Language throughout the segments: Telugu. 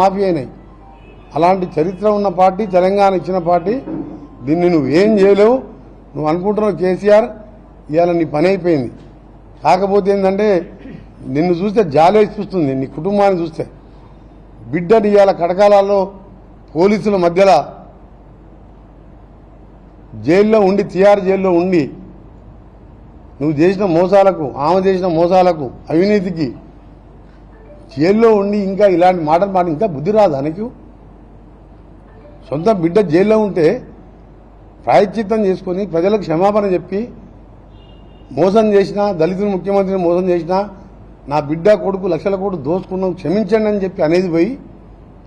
మాఫీ అయినాయి. అలాంటి చరిత్ర ఉన్న పార్టీ తెలంగాణ ఇచ్చిన పార్టీ దీన్ని నువ్వు ఏం చేయలేవు. నువ్వు అనుకుంటున్నావు కేసీఆర్ ఇవాళ నీ పని అయిపోయింది. కాకపోతే ఏంటంటే నిన్ను చూస్తే జాలేస్తుంది నీ కుటుంబాన్ని చూస్తే. బిడ్డని ఇవాళ కడకాలలో పోలీసుల మధ్యలో జైల్లో ఉండి తిహార్ జైల్లో ఉండి నువ్వు చేసిన మోసాలకు ఆమె చేసిన మోసాలకు అవినీతికి జైల్లో ఉండి ఇంకా ఇలాంటి మాటలు మాట ఇంకా బుద్ధి రాదా నీకు సొంత బిడ్డ జైల్లో ఉంటే ప్రాయశ్చిత్తం చేసుకొని ప్రజలకు క్షమాపణ చెప్పి మోసం చేసినా దళితులు ముఖ్యమంత్రిని మోసం చేసినా నా బిడ్డ కొడుకు లక్షల కోట్లు దోసుకున్నాం క్షమించండి అని చెప్పి అనేది పోయి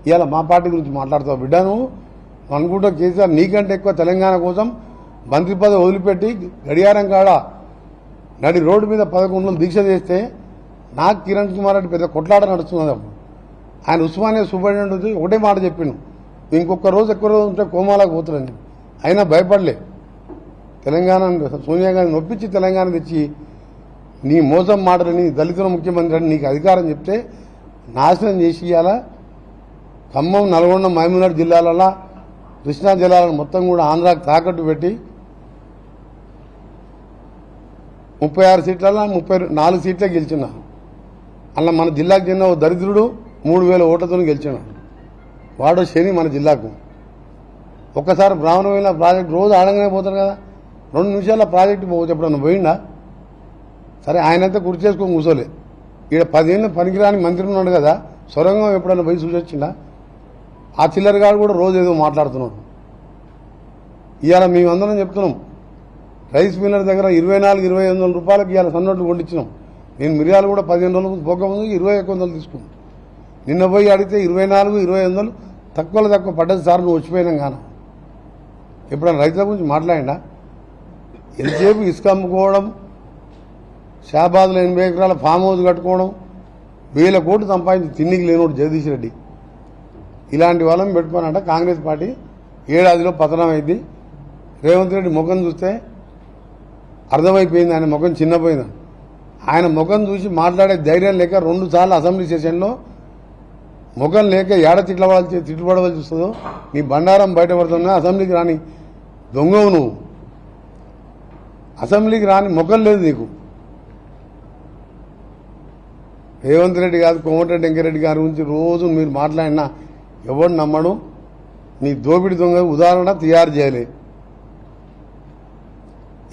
ఇవాళ మా పార్టీ గురించి మాట్లాడుతావు బిడ్డ నువ్వు. అనుకుంటా కేసీఆర్ నీకంటే ఎక్కువ తెలంగాణ కోసం మంత్రి పదవి వదిలిపెట్టి గడియారం కాడ నడి రోడ్డు మీద పదకొండు దీక్ష చేస్తే నాకు కిరణ్ కుమార్ రెడ్డి పెద్ద కొట్లాట నడుస్తున్నది అప్పుడు. ఆయన ఉస్మానియా సూపరింటెండెంట్ ఒకటే మాట చెప్పిండు. ఇంకొక రోజు ఎక్కువ రోజు ఉంటే కోమాలకు పోతున్నాను అయినా భయపడలే. తెలంగాణ సోనియా గాంధీ నొప్పించి తెలంగాణ తెచ్చి నీ మోసం మాటలని దళితుల ముఖ్యమంత్రి అని నీకు అధికారం చెప్తే నాశనం చేసి ఇవ్వాలా ఖమ్మం నల్గొండ మహమూనాడు జిల్లాలలో కృష్ణా జిల్లాలను మొత్తం కూడా ఆంధ్రాకి తాకట్టు పెట్టి ముప్పై ఆరు సీట్లలో ముప్పై నాలుగు సీట్లే గెలిచినారు. అలా మన జిల్లాకు చెందిన ఓ దరిద్రుడు మూడు వేల ఓట్లతో గెలిచినాడు వాడు శని మన జిల్లాకు. ఒక్కసారి బ్రాహ్మణమైన ప్రాజెక్ట్ రోజు ఆడంగానే పోతారు కదా. రెండు నిమిషాల ప్రాజెక్టు పోవచ్చు ఎప్పుడన్నా పోయిండా? సరే ఆయనంతా గుర్తు చేసుకొని కూర్చోలే ఈడ పదిహేను పనికిరాని మంత్రి ఉన్నాడు కదా సొరంగం ఎప్పుడన్నా పోయి చూసొచ్చిండా ఆ చిల్లరగాడు కూడా రోజు ఏదో మాట్లాడుతున్నాడు. ఇవాళ మేమందరం చెప్తున్నాం రైస్ మిల్లర్ దగ్గర ఇరవై నాలుగు ఇరవై ఐదు వందల రూపాయలకి ఇవాళ సన్నోట్లు కొండిచ్చినాం నేను మిరియాలు కూడా పదిహేను రోజులు ముందు ఇరవై ఒక్క వందలు తీసుకున్నాను. నిన్న పోయి అడిగితే ఇరవై నాలుగు ఇరవై వందలు తక్కువలో తక్కువ పడ్డది సార్ నువ్వు వచ్చిపోయినాం గాను. ఎప్పుడైనా రైతుల గురించి మాట్లాడినా ఎంతసేపు ఇసుక అమ్ముకోవడం షాబాద్లో ఎనభై ఎకరాల ఫామ్ హౌస్ కట్టుకోవడం వేల కోట్లు సంపాదించి తిండికి లేనోడు జగదీష్ రెడ్డి. ఇలాంటి వాళ్ళని పెట్టుకోనంట కాంగ్రెస్ పార్టీ. ఏడాదిలో పతనం అయింది. రేవంత్ రెడ్డి ముఖం చూస్తే అర్థమైపోయింది ఆయన ముఖం చిన్నపోయింది ఆయన ముఖం చూసి మాట్లాడే ధైర్యం లేక రెండు సార్లు అసెంబ్లీ సెషన్లో ముఖం లేక ఏడ తిట్లవలసి తిట్టుబడవలసి వస్తుందో? నీ బండారం బయటపడుతున్నా అసెంబ్లీకి రాని దొంగవు నువ్వు. అసెంబ్లీకి రాని ముఖం లేదు నీకు. రేవంత్ రెడ్డి కాదు కోమటిరెడ్డి వెంకరెడ్డి గారి గురించి రోజు మీరు మాట్లాడినా ఎవడు నమ్మడు? నీ దోపిడి దొంగ ఉదాహరణ తయారు చేయలే.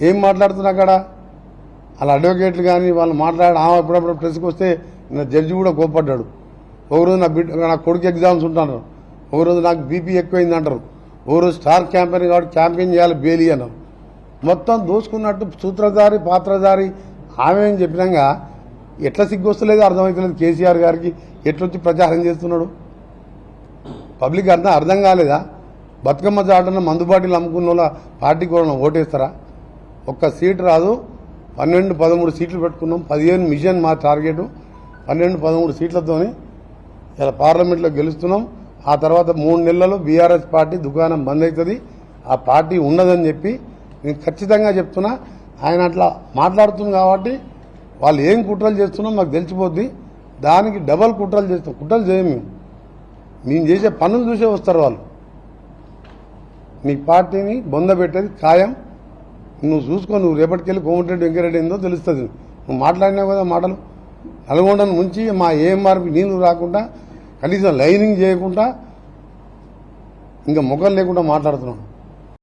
ఏం మాట్లాడుతున్నా అక్కడ? వాళ్ళ అడ్వకేట్లు కానీ వాళ్ళు మాట్లాడి ఆమె ఎప్పుడప్పుడు ప్రెస్కి వస్తే నా జడ్జి కూడా కోప్పడ్డాడు. ఒకరోజు నా బిడ్డ నా కొడుకు ఎగ్జామ్స్ ఉంటాను ఒకరోజు నాకు బీపీ ఎక్కువైంది అంటారు. ఒకరోజు స్టార్ క్యాంపెయిన్ కాబట్టి క్యాంపెయిన్ చేయాలి బేలీ అన్నారు మొత్తం దోసుకున్నట్టు సూత్రధారి పాత్రధారి ఆమె అని చెప్పినాక ఎట్లా సిగ్గొస్తలేదు అర్థమవుతలేదు కేసీఆర్ గారికి ఎట్లొచ్చి ప్రచారం చేస్తున్నాడు? పబ్లిక్ అర్థం అర్థం కాలేదా? బతుకమ్మ చాటన మందుబాటిలు అమ్ముకున్న వాళ్ళ పార్టీ కూడా ఓటేస్తారా? ఒక్క సీట్ రాదు పన్నెండు పదమూడు సీట్లు పెట్టుకున్నాం. పదిహేను మిషన్ మా టార్గెట్. పన్నెండు పదమూడు సీట్లతోని ఇలా పార్లమెంట్లో గెలుస్తున్నాం. ఆ తర్వాత మూడు నెలల్లో బీఆర్ఎస్ పార్టీ దుకాణం బంద్ అవుతుంది. ఆ పార్టీ ఉండదని చెప్పి నేను ఖచ్చితంగా చెప్తున్నా. ఆయన అట్లా మాట్లాడుతుంది కాబట్టి వాళ్ళు ఏం కుట్రలు చేస్తున్నాం మాకు తెలిసిపోద్ది. దానికి డబల్ కుట్రలు చేస్తాం. కుట్రలు చేయం మేము. మేము చేసే పనులు చూసే వస్తారు వాళ్ళు. మీ పార్టీని బొందబెట్టేది ఖాయం. నువ్వు చూసుకో నువ్వు రేపటికెళ్ళి కోమటిరెడ్డి వెంకరెడ్డి ఏందో తెలుస్తుంది. నువ్వు మాట్లాడినావు కదా మాటలు. నల్గొండను ముంచి మా ఏఎంఆర్పి నీళ్ళు రాకుండా కనీసం లైనింగ్ చేయకుండా ఇంకా ముఖం లేకుండా మాట్లాడుతున్నాం